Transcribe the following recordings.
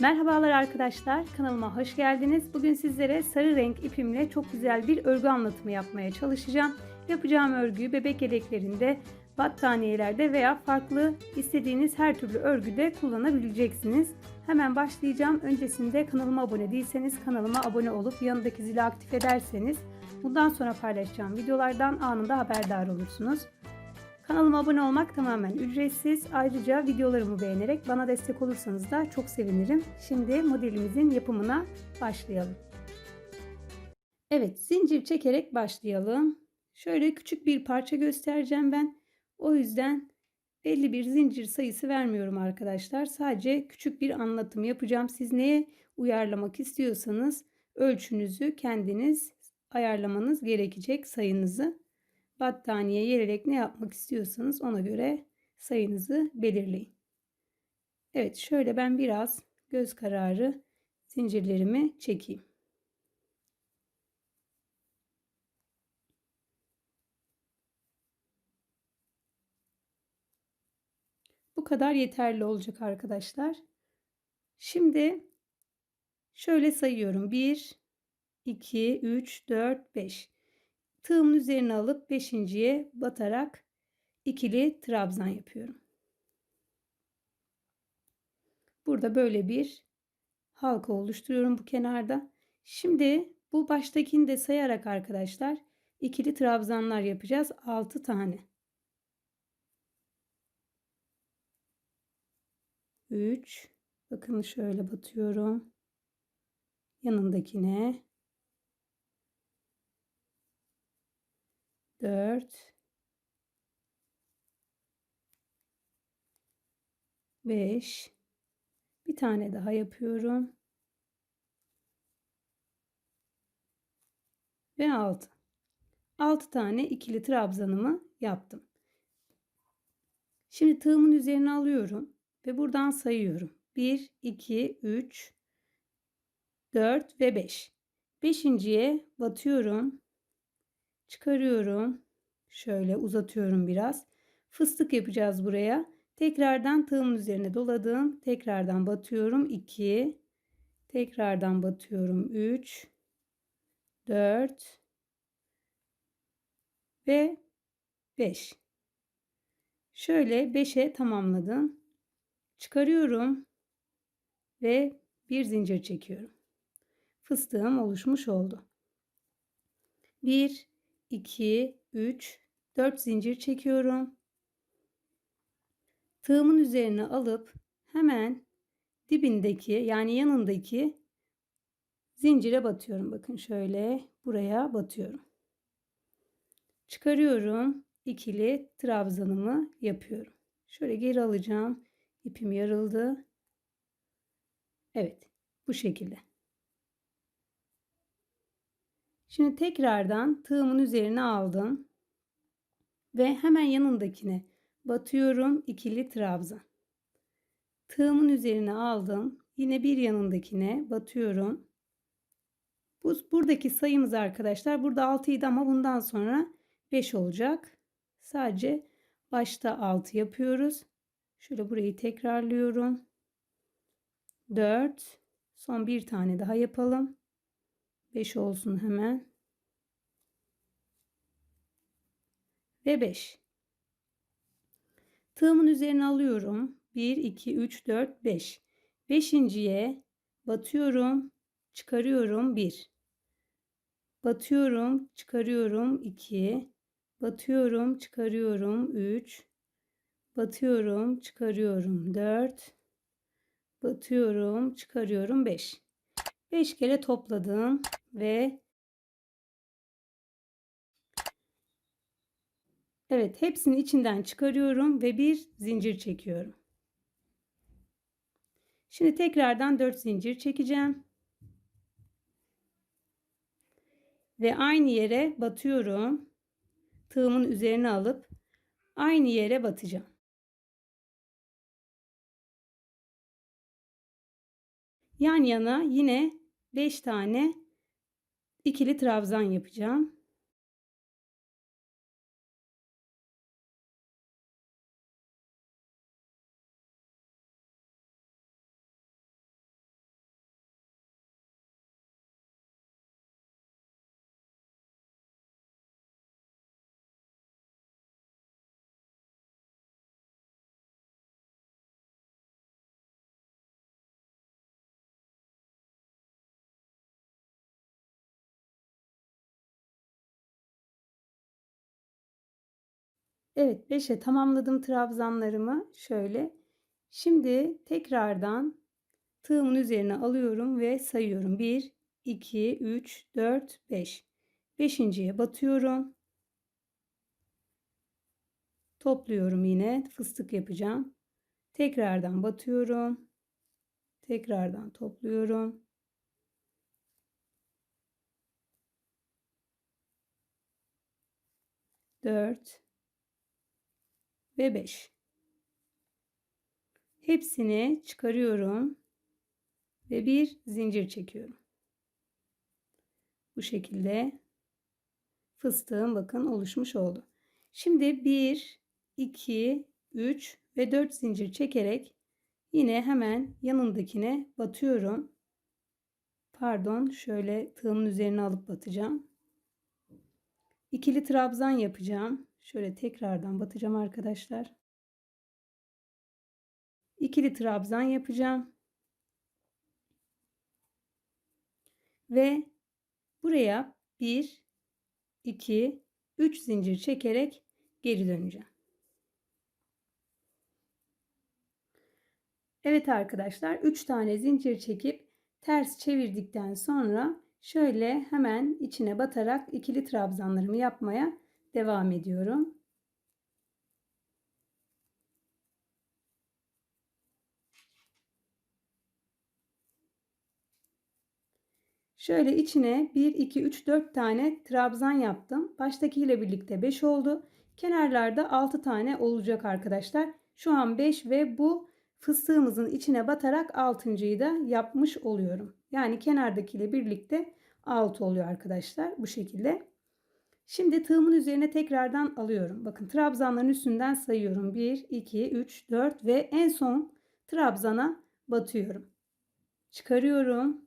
Merhabalar arkadaşlar, kanalıma hoş geldiniz. Bugün sizlere sarı renk ipimle çok güzel bir örgü anlatımı yapmaya çalışacağım. Yapacağım örgüyü bebek yeleklerinde, battaniyelerde veya farklı istediğiniz her türlü örgüde kullanabileceksiniz. Hemen başlayacağım. Öncesinde kanalıma abone değilseniz kanalıma abone olup yanındaki zili aktif ederseniz bundan sonra paylaşacağım videolardan anında haberdar olursunuz. Kanalıma abone olmak tamamen ücretsiz. Ayrıca videolarımı beğenerek bana destek olursanız da çok sevinirim. Şimdi modelimizin yapımına başlayalım. Evet, zincir çekerek başlayalım. Şöyle küçük bir parça göstereceğim ben. O yüzden belli bir zincir sayısı vermiyorum arkadaşlar. Sadece küçük bir anlatım yapacağım. Siz neye uyarlamak istiyorsanız ölçünüzü kendiniz ayarlamanız gerekecek sayınızı battaniye yererek ne yapmak istiyorsanız ona göre sayınızı belirleyin. Evet şöyle ben biraz göz kararı zincirlerimi çekeyim. Bu kadar yeterli olacak arkadaşlar. Şimdi şöyle sayıyorum. 1 2 3 4 5 Tığımın üzerine alıp beşinciye batarak ikili trabzan yapıyorum. Burada böyle bir halka oluşturuyorum bu kenarda. Şimdi bu baştakini de sayarak arkadaşlar ikili trabzanlar yapacağız. 6 tane. 3 bakın şöyle batıyorum. Yanındakine 4 5 bir tane daha yapıyorum. Ve 6. 6 tane ikili trabzanımı yaptım. Şimdi tığımın üzerine alıyorum ve buradan sayıyorum. 1 2 3 4 ve 5. Beşinciye batıyorum çıkarıyorum. Şöyle uzatıyorum biraz. Fıstık yapacağız buraya. Tekrardan tığımın üzerine doladım. Tekrardan batıyorum. 2 tekrardan batıyorum. 3 4 ve 5. Şöyle 5'e tamamladım. Çıkarıyorum ve bir zincir çekiyorum. Fıstığım oluşmuş oldu. 1 2, 3, 4 zincir çekiyorum. Tığımın üzerine alıp hemen dibindeki yani yanındaki zincire batıyorum. Bakın şöyle buraya batıyorum. Çıkarıyorum. ikili trabzanımı yapıyorum. Şöyle geri alacağım. İpim yarıldı. Evet bu şekilde. Şimdi tekrardan tığımın üzerine aldım. Ve hemen yanındakine batıyorum ikili trabzan. Tığımın üzerine aldım. Yine bir yanındakine batıyorum. Bu, buradaki sayımız arkadaşlar burada 6 idi ama bundan sonra 5 olacak. Sadece başta 6 yapıyoruz. Şöyle burayı tekrarlıyorum. 4 son bir tane daha yapalım. 5 olsun hemen. Ve 5. Tığımın üzerine alıyorum. 1, 2, 3, 4, 5. Beşinciye batıyorum, çıkarıyorum 1. Batıyorum, çıkarıyorum 2. Batıyorum, çıkarıyorum 3. Batıyorum, çıkarıyorum 4. Batıyorum, çıkarıyorum 5. 5 kere topladım ve Evet hepsini içinden çıkarıyorum ve bir zincir çekiyorum. Şimdi tekrardan 4 zincir çekeceğim. Ve aynı yere batıyorum. Tığımın üzerine alıp aynı yere batacağım. Yan yana yine 5 tane ikili trabzan yapacağım. Evet 5'e tamamladım trabzanlarımı. Şöyle. Şimdi tekrardan tığımın üzerine alıyorum ve sayıyorum. 1, 2, 3, 4, 5. Beşinciye batıyorum. Topluyorum yine. Fıstık yapacağım. Tekrardan batıyorum. Tekrardan topluyorum. Dört ve beş. Hepsini çıkarıyorum ve bir zincir çekiyorum. Bu şekilde fıstığım bakın oluşmuş oldu. Şimdi 1, 2, 3 ve 4 zincir çekerek yine hemen yanındakine batıyorum. Pardon şöyle tığımın üzerine alıp batacağım. İkili trabzan yapacağım. Şöyle tekrardan batacağım arkadaşlar. İkili trabzan yapacağım. Ve buraya 1 2 3 zincir çekerek geri döneceğim. Evet arkadaşlar 3 tane zincir çekip ters çevirdikten sonra şöyle hemen içine batarak ikili trabzanlarımı yapmaya devam ediyorum. Şöyle içine 1, 2, 3, 4 tane trabzan yaptım. Baştaki ile birlikte 5 oldu. Kenarlarda 6 tane olacak arkadaşlar. Şu an 5 ve bu fıstığımızın içine batarak 6.yı da yapmış oluyorum. Yani kenardaki ile birlikte 6 oluyor arkadaşlar. Bu şekilde. Şimdi tığımın üzerine tekrardan alıyorum. Bakın trabzanların üstünden sayıyorum. 1, 2, 3, 4 ve en son trabzana batıyorum. Çıkarıyorum.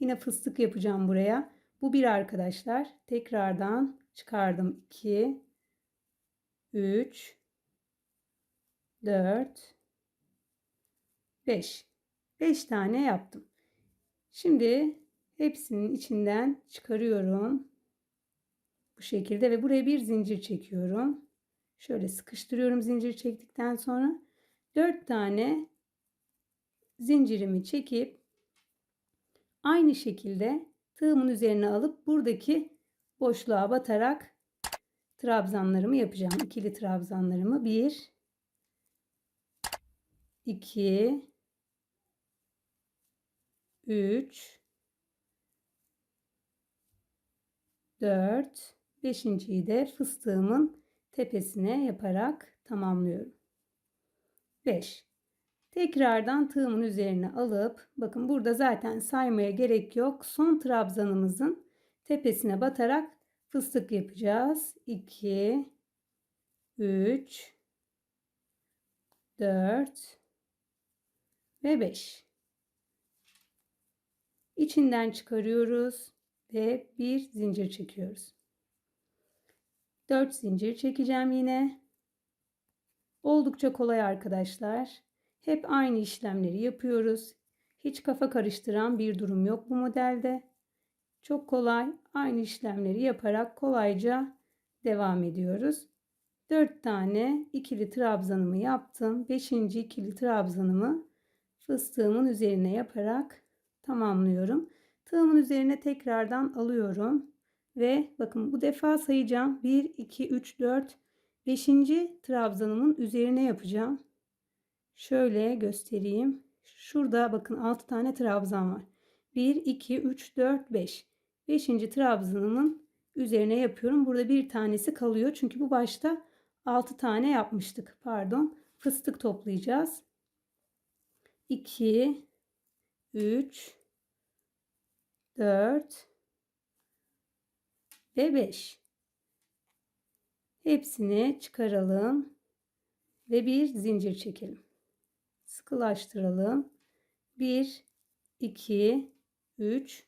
Yine fıstık yapacağım buraya. Bu bir arkadaşlar. Tekrardan çıkardım. 2 3 4 5 5 tane yaptım. Şimdi hepsinin içinden çıkarıyorum. Bu şekilde ve buraya bir zincir çekiyorum. Şöyle sıkıştırıyorum zincir çektikten sonra 4 tane zincirimi çekip Aynı şekilde tığımın üzerine alıp buradaki boşluğa batarak trabzanlarımı yapacağım. İkili trabzanlarımı 1 2 3 4 5.yi de fıstığımın tepesine yaparak tamamlıyorum. 5 Tekrardan tığımın üzerine alıp bakın burada zaten saymaya gerek yok. Son trabzanımızın tepesine batarak fıstık yapacağız. 2 3 4 ve 5. İçinden çıkarıyoruz ve bir zincir çekiyoruz. 4 zincir çekeceğim yine. Oldukça kolay arkadaşlar. Hep aynı işlemleri yapıyoruz. Hiç kafa karıştıran bir durum yok bu modelde. Çok kolay aynı işlemleri yaparak kolayca devam ediyoruz. 4 tane ikili trabzanımı yaptım. 5. ikili trabzanımı fıstığımın üzerine yaparak tamamlıyorum. Tığımın üzerine tekrardan alıyorum ve bakın bu defa sayacağım. 1 2 3 4 5. trabzanımın üzerine yapacağım. Şöyle göstereyim. Şurada bakın 6 tane trabzan var. 1, 2, 3, 4, 5. 5. trabzanımın üzerine yapıyorum. Burada bir tanesi kalıyor. Çünkü bu başta 6 tane yapmıştık. Pardon. Fıstık toplayacağız. 2, 3, 4 ve 5. Hepsini çıkaralım ve bir zincir çekelim sıkılaştıralım. 1, 2, 3,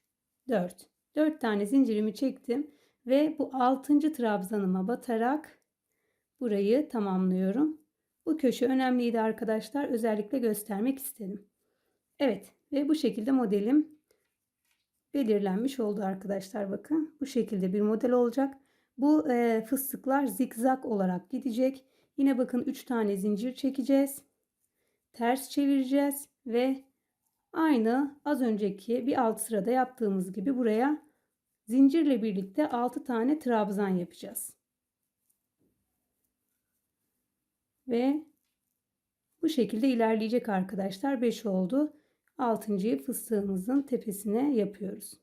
4. 4 tane zincirimi çektim ve bu 6. trabzanıma batarak burayı tamamlıyorum. Bu köşe önemliydi arkadaşlar. Özellikle göstermek istedim. Evet ve bu şekilde modelim belirlenmiş oldu arkadaşlar bakın. Bu şekilde bir model olacak. Bu e, fıstıklar zikzak olarak gidecek. Yine bakın 3 tane zincir çekeceğiz. Ters çevireceğiz ve aynı az önceki bir alt sırada yaptığımız gibi buraya zincirle birlikte 6 tane trabzan yapacağız. Ve bu şekilde ilerleyecek arkadaşlar. 5 oldu. 6. fıstığımızın tepesine yapıyoruz.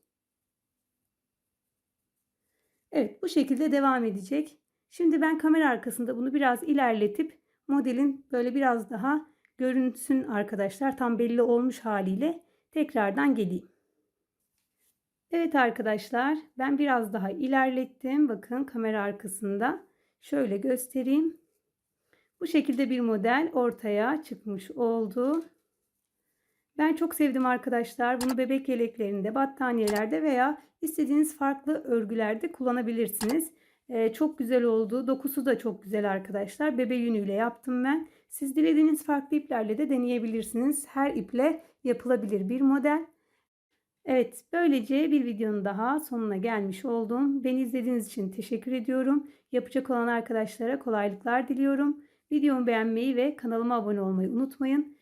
Evet bu şekilde devam edecek. Şimdi ben kamera arkasında bunu biraz ilerletip modelin böyle biraz daha görünsün arkadaşlar. Tam belli olmuş haliyle tekrardan geleyim. Evet arkadaşlar ben biraz daha ilerlettim. Bakın kamera arkasında. Şöyle göstereyim. Bu şekilde bir model ortaya çıkmış oldu. Ben çok sevdim arkadaşlar. Bunu bebek yeleklerinde, battaniyelerde veya istediğiniz farklı örgülerde kullanabilirsiniz. Ee, çok güzel oldu. Dokusu da çok güzel arkadaşlar. Bebe yünüyle yaptım ben. Siz dilediğiniz farklı iplerle de deneyebilirsiniz. Her iple yapılabilir bir model. Evet, böylece bir videonun daha sonuna gelmiş oldum. Beni izlediğiniz için teşekkür ediyorum. Yapacak olan arkadaşlara kolaylıklar diliyorum. Videomu beğenmeyi ve kanalıma abone olmayı unutmayın.